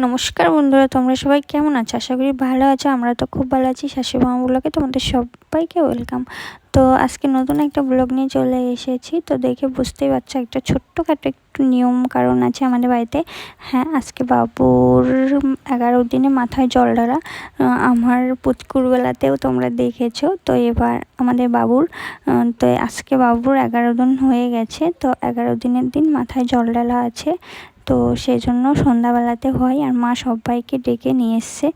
নমস্কার বন্ধুরা, তোমরা সবাই কেমন আছো? আশা করি ভালো আছো, আমরা তো খুব ভালো আছি। শাশুড়ি ব্লগে তোমাদের সবাইকে ওয়েলকাম। তো আজকে নতুন একটা ব্লগ নিয়ে চলে এসেছি। তো দেখে বুঝতেই পারছ, একটা ছোট্টখাটো একটু নিয়ম কারণ আছে আমাদের বাড়িতে। হ্যাঁ আজকে বাবুর এগারো দিনে মাথায় জল ঢালা। আমার পুচকুরবেলাতেও তোমরা দেখেছ। তো এবার আমাদের বাবুর তো আজকে বাবুর এগারো দিন হয়ে গেছে। তো এগারো দিনের দিন মাথায় জল ঢালা আছে। তো সেই জন্য সন্ধ্যাবেলাতে হয় আর মা সবাইকে ডেকে নিয়ে এসছে।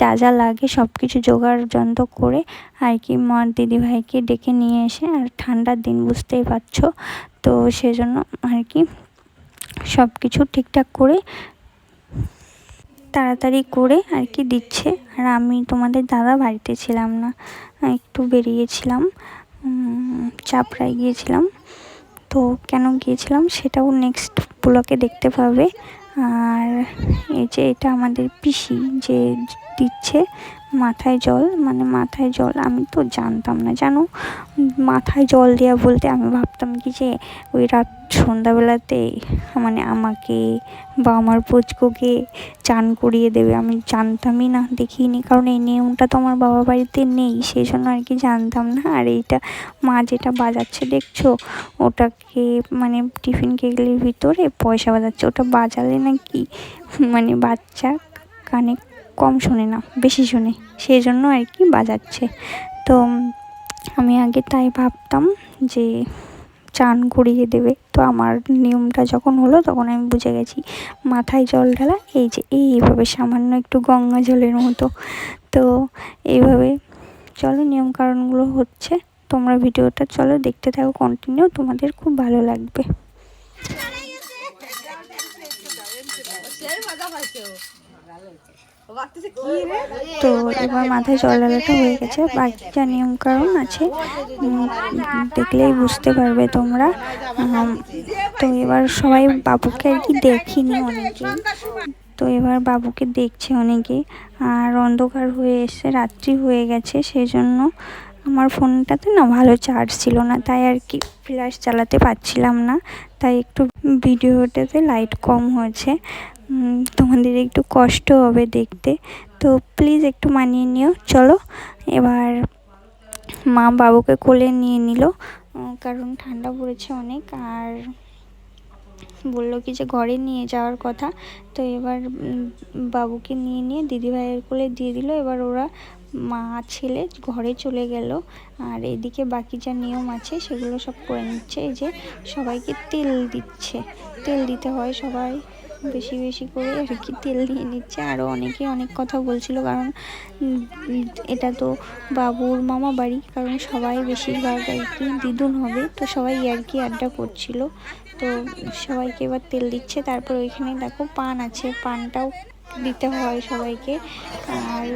যা যা লাগে সব কিছু জোগাড় যন্ত্র করে আর কি মা দিদিভাইকে ডেকে নিয়ে এসে আর ঠান্ডার দিন বুঝতেই পারছ। তো সেজন্য আর কি সব কিছু ঠিকঠাক করে তাড়াতাড়ি করে আর কি দিচ্ছে। আর আমি তোমাদের দাদা বাড়িতে ছিলাম না, একটু বেরিয়েছিলাম চাপড়ায় গিয়েছিলাম। তো কেন গিয়েছিলাম সেটাও নেক্সট ব্লকে দেখতে পাবে। আর এই যে এটা আমাদের পিসি যে দিচ্ছে মাথায় জল মানে মাথায় জল আমি তো জানতাম না। জানো? মাথায় জল দেওয়া বলতে আমি ভাবতাম কি যে ওই রাত সন্ধ্যাবেলাতে মানে আমাকে বা আমার পুচকুকে চান করিয়ে দেবে। আমি জানতামই না, দেখিনি। কারণ এই নিয়মটা তো আমার বাবা বাড়িতে নেই সেই জন্য আর কি জানতাম না। আর এইটা মা যেটা বাজাচ্ছে, দেখছ? ওটাকে মানে টিফিন কেগলির ভিতরে পয়সা বাজাচ্ছে। ওটা বাজালে নাকি? মানে বাচ্চা কানে কম শোনে না, বেশি শোনে। সেই জন্য আর কি বাজাচ্ছে। তো আমি আগে তাই ভাবতাম যে চান করিয়ে দেবে। তো আমার নিয়মটা যখন হলো তখন আমি বুঝে গেছি, মাথায় জল ঢালা, এই যে এইভাবে সামান্য একটু গঙ্গা জলের মতো। তো এইভাবে চলো নিয়ম কারণগুলো হচ্ছে, তোমরা ভিডিওটা চলো দেখতে থাকো কন্টিনিউ তোমাদের খুব ভালো লাগবে। তো এবার মাথায় জল ঢালাটা হয়ে গেছে। বাকি যা নিয়ম কারণ আছে দেখলেই বুঝতে পারবে তোমরা। তো এবার সবাই বাবুকে আর কি দেখিনি অনেকে তো এবার বাবুকে দেখছে অনেকে আর অন্ধকার হয়ে এসে রাত্রি হয়ে গেছে সেই জন্য আমার ফোনটাতে না ভালো চার্জ ছিল না, তাই আর কি ফ্ল্যাশ চালাতে পারছিলাম না। তাই একটু ভিডিওটাতে লাইট কম হয়েছে। তোমাদের একটু কষ্ট হবে দেখতে। তো প্লিজ একটু মানিয়ে নিও। চলো, এবার মা বাবুকে কোলে নিয়ে নিল। কারণ ঠান্ডা পড়েছে অনেক আর বলল কি যে ঘরে নিয়ে যাওয়ার কথা। তো এবার বাবুকে নিয়ে নিয়ে দিদিভাইয়ের কোলে দিয়ে দিল। এবার ওরা মা, ছেলে ঘরে চলে গেল। আর এদিকে বাকি যা নিয়ম আছে সেগুলো সব করে নিচ্ছে। এই যে সবাইকে তেল দিচ্ছে। তেল দিতে হয় সবাই। বেশি বেশি করে আর কি তেল দিয়ে নিচ্ছে। আরও অনেকে অনেক কথা বলছিল, কারণ এটা তো বাবুর মামা বাড়ি, কারণ সবাই বেশিরভাগ আর কি দিদুন হবে। তো সবাই আর কি আড্ডা করছিল। তো সবাইকে এবার তেল দিচ্ছে। তারপর ওইখানে দেখো পান আছে, পানটাও দিতে হয় সবাইকে। আর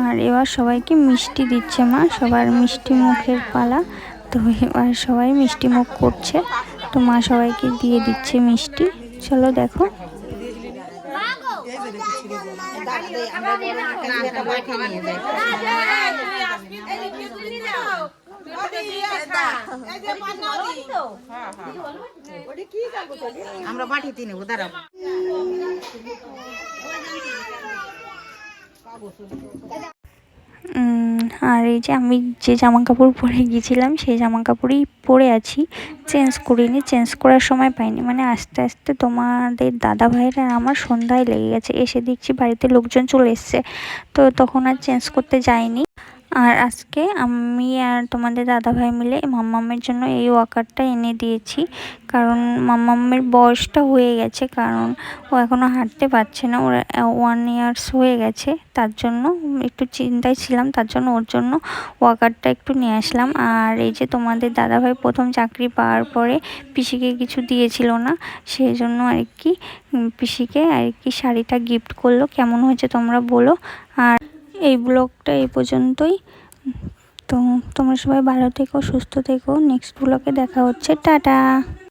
আর এবার সবাইকে মিষ্টি দিচ্ছে মা, সবার মিষ্টি মুখের পালা। তো এবার সবাই মিষ্টি মুখ করছে। তো মা সবাইকে দিয়ে দিচ্ছে মিষ্টি। চলো দেখো। আমরা মাটিতে নেব দাঁড়াবো আর এই যে আমি যে জামা কাপড় পরে গিয়েছিলাম, সেই জামা কাপড়ই পরে আছি। চেঞ্জ করিনি চেঞ্জ করার সময় পাইনি। মানে আস্তে আস্তে তোমাদের দাদা ভাইরা আমার সন্ধ্যায় লেগে গেছে। এসে দেখছি বাড়িতে লোকজন চলে এসছে। তো তখন আর চেঞ্জ করতে যাইনি আর আজকে আমি আর তোমাদের দাদাভাই মিলে মাম্মামের জন্য এই ওয়াকারটা এনে দিয়েছি। কারণ মাম্মামের বয়সটা হয়ে গেছে, কারণ ও এখনও হাঁটতে পারছে না। ওর ওয়ান ইয়ার্স হয়ে গেছে, তার জন্য একটু চিন্তায় ছিলাম, তার জন্য ওর জন্য ওয়াকারটা একটু নিয়ে আসলাম। আর এই যে তোমাদের দাদাভাই প্রথম চাকরি পাওয়ার পরে পিসিকে কিছু দিয়েছিল না সেই জন্য আর কি পিসিকে আর কি শাড়িটা গিফট করল। কেমন হয়েছে তোমরা বলো। আর এই ব্লগটা এই পর্যন্তই। তো তোমরা সবাই ভালো থেকো, সুস্থ থেকো। নেক্সট ব্লগে দেখা হচ্ছে। টাটা!